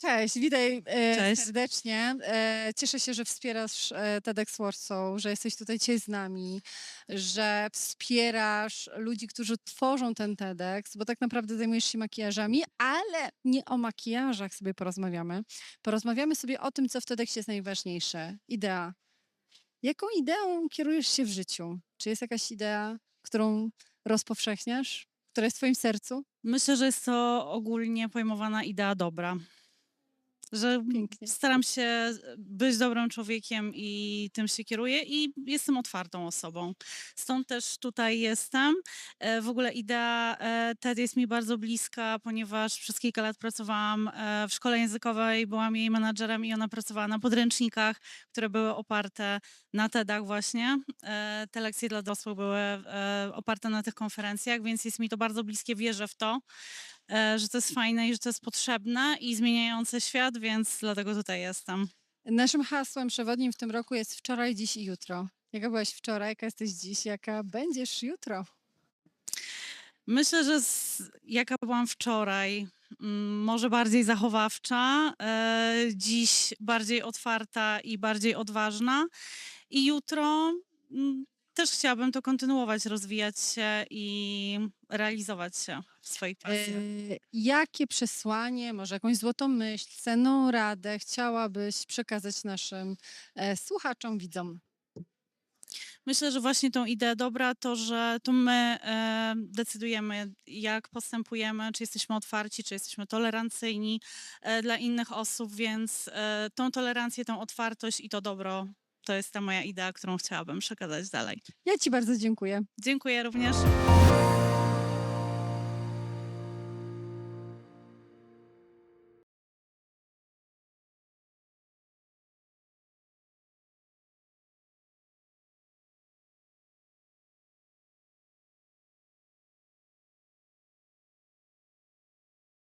Cześć, witaj e, Cześć. serdecznie. E, cieszę się, że wspierasz e, TEDx Warsaw, że jesteś tutaj dzisiaj z nami, że wspierasz ludzi, którzy tworzą ten TEDx, bo tak naprawdę zajmujesz się makijażami, ale nie o makijażach sobie porozmawiamy. Porozmawiamy sobie o tym, co w TEDxie jest najważniejsze. Idea. Jaką ideą kierujesz się w życiu? Czy jest jakaś idea, którą rozpowszechniasz, która jest w twoim sercu? Myślę, że jest to ogólnie pojmowana idea dobra. Że Pięknie. staram się być dobrym człowiekiem i tym się kieruję i jestem otwartą osobą. Stąd też tutaj jestem. E, W ogóle idea e, TED jest mi bardzo bliska, ponieważ przez kilka lat pracowałam e, w szkole językowej, byłam jej menadżerem i ona pracowała na podręcznikach, które były oparte na TEDach właśnie. E, Te lekcje dla dorosłych były e, oparte na tych konferencjach, więc jest mi to bardzo bliskie, wierzę w to, e, że to jest fajne i że to jest potrzebne i zmieniające świat, więc dlatego tutaj jestem. Naszym hasłem przewodnim w tym roku jest wczoraj, dziś i jutro. Jaka byłaś wczoraj, jaka jesteś dziś, jaka będziesz jutro? Myślę, że z, jaka byłam wczoraj, mm, może bardziej zachowawcza, e, dziś bardziej otwarta i bardziej odważna i jutro mm, też chciałabym to kontynuować, rozwijać się i realizować się w swoich pasjach. E, jakie przesłanie, może jakąś złotą myśl, cenną radę chciałabyś przekazać naszym e, słuchaczom, widzom? Myślę, że właśnie tą ideę dobra to, że to my e, decydujemy, jak postępujemy, czy jesteśmy otwarci, czy jesteśmy tolerancyjni e, dla innych osób, więc e, tą tolerancję, tą otwartość i to dobro to jest ta moja idea, którą chciałabym przekazać dalej. Ja Ci bardzo dziękuję. Dziękuję również.